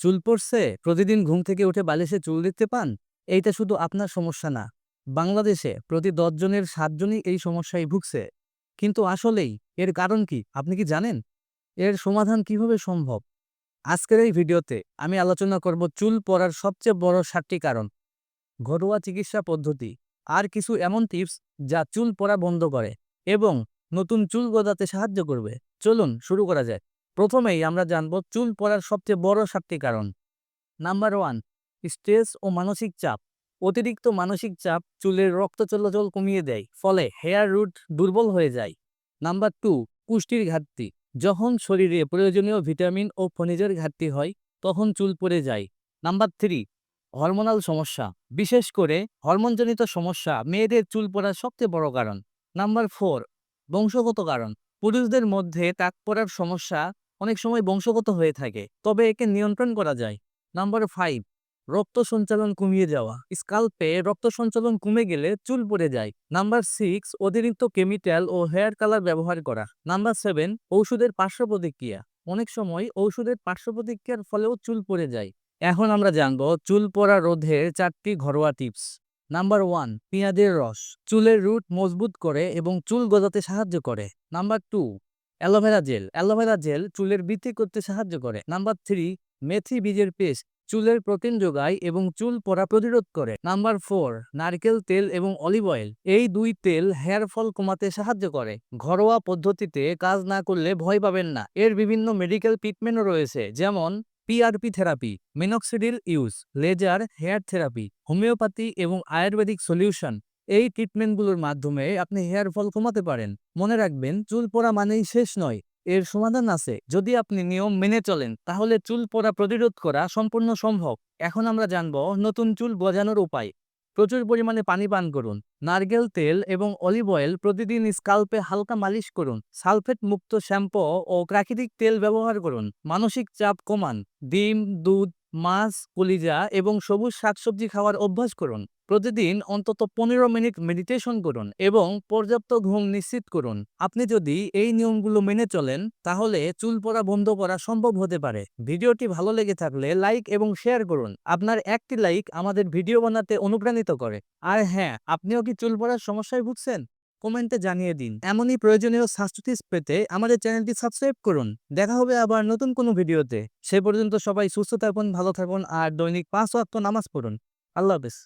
চুল পড়ছে প্রতিদিন ঘুম থেকে উঠে বালিশে চুল দেখতে পান, এইটা শুধু আপনার সমস্যা না। বাংলাদেশে প্রতি দশজনের সাতজনই এই সমস্যায় ভুগছে। কিন্তু আসলেই এর কারণ কি, আপনি কি জানেন? এর সমাধান কীভাবে সম্ভব? আজকের এই ভিডিওতে আমি আলোচনা করব চুল পড়ার সবচেয়ে বড় সাতটি কারণ। ঘরোয়া চিকিৎসা পদ্ধতি, আর কিছু এমন টিপস যা চুল পড়া বন্ধ করে এবং নতুন চুল গজাতে সাহায্য করবে। চলুন শুরু করা যায় প্রথমেই আমরা জানব চুল পড়ার সবচেয়ে বড় সাতটি কারণ। নাম্বার ওয়ান, স্ট্রেস ও মানসিক চাপ। অতিরিক্ত মানসিক চাপ চুলের রক্ত চলাচল কমিয়ে দেয়, ফলে হেয়ার রুট দুর্বল হয়ে যায়। নাম্বার টু, পুষ্টির ঘাটতি। যখন শরীরে প্রয়োজনীয় ভিটামিন ও খনিজের ঘাটতি হয়, তখন চুল পড়ে যায়। নাম্বার থ্রি, হরমোনাল সমস্যা। বিশেষ করে হরমোনজনিত সমস্যা মেয়েদের চুল পড়ার সবচেয়ে বড় কারণ। নাম্বার ফোর, বংশগত কারণ। পুরুষদের মধ্যে তাক পড়ার সমস্যা অনেক সময় বংশগত হয়ে থাকে। তবে একে নিয়ন্ত্রণ করা যায়। নাম্বার ফাইভ রক্ত সঞ্চালন কমিয়ে যাওয়া স্কাল্পে রক্ত সঞ্চালন কমে গেলে চুল পড়ে যায়। নাম্বার সিক্স অতিরিক্ত কেমিক্যাল ও হেয়ার কালার ব্যবহার করা। নাম্বার সেভেন ঔষধের পার্শ্ব প্রতিক্রিয়া। অনেক সময় ঔষধের পার্শ্ব প্রতিক্রিয়ার ফলেও চুল পড়ে যায়। এখন আমরা জানব চুল পড়া রোধের চারটি ঘরোয়া টিপস নাম্বার ওয়ান পেঁয়াজের রস। চুলের রুট মজবুত করে এবং চুল গজাতে সাহায্য করে। Number two aloe vera gel. Aloe vera gel চুলের বৃদ্ধি করতে সাহায্য করে। নাম্বার থ্রি, মেথি বীজের পেস্ট। চুলের প্রোটিন যোগায় এবং চুল পড়া প্রতিরোধ করে। নাম্বার ফোর, নারকেল তেল এবং অলিভ অয়েল। এই দুই তেল হেয়ার ফল কমাতে সাহায্য করে। ঘরোয়া পদ্ধতিতে কাজ না করলে ভয় পাবেন না। এর বিভিন্ন মেডিকেল ট্রিটমেন্টও রয়েছে, যেমন PRP therapy, minoxidil use, laser hair therapy, homeopathy এবং আয়ুর্বেদিক সলিউশন। এই ট্রিটমেন্টগুলোর মাধ্যমে আপনি হেয়ার ফল কমাতে পারেন। মনে রাখবেন, চুল পড়া মানেই শেষ নয়, এর সমাধান আছে। যদি আপনি নিয়ম মেনে চলেন, তাহলে চুল পড়া প্রতিরোধ করা সম্পূর্ণ সম্ভব। এখন আমরা জানব নতুন চুল গজানোর উপায়। প্রচুর পরিমাণে পানি পান করুন, নারকেল তেল এবং অলিভ অয়েল প্রতিদিন স্কাল্পে হালকা মালিশ করুন, সালফেট মুক্ত শ্যাম্পু ও প্রাকৃতিক তেল ব্যবহার করুন। মানসিক চাপ কমান, ডিম, দুধ মাছ, কলিজা এবং সবুজ শাকসবজি খাওয়ার অভ্যাস করুন। প্রতিদিন অন্তত পনেরো মিনিট মেডিটেশন করুন এবং পর্যাপ্ত ঘুম নিশ্চিত করুন। আপনি যদি এই নিয়মগুলো মেনে চলেন, তাহলে চুল পড়া বন্ধ করা সম্ভব হতে পারে। ভিডিওটি ভালো লেগে থাকলে লাইক এবং শেয়ার করুন। আপনার একটি লাইক আমাদের ভিডিও বানাতে অনুপ্রাণিত করে। আর হ্যাঁ আপনিও কি চুল পড়ার সমস্যায় ভুগছেন? কমেন্টে জানিয়ে দিন। এমনই প্রয়োজনীয় স্বাস্থ্য পেতে আমাদের চ্যানেলটি সাবস্ক্রাইব করুন। দেখা হবে আবার নতুন কোনো ভিডিওতে। সে পর্যন্ত সবাই সুস্থ থাকুন, ভালো থাকুন, আর দৈনিক পাঁচ ওয়াক্ত নামাজ পড়ুন। আল্লাহ হাফেজ।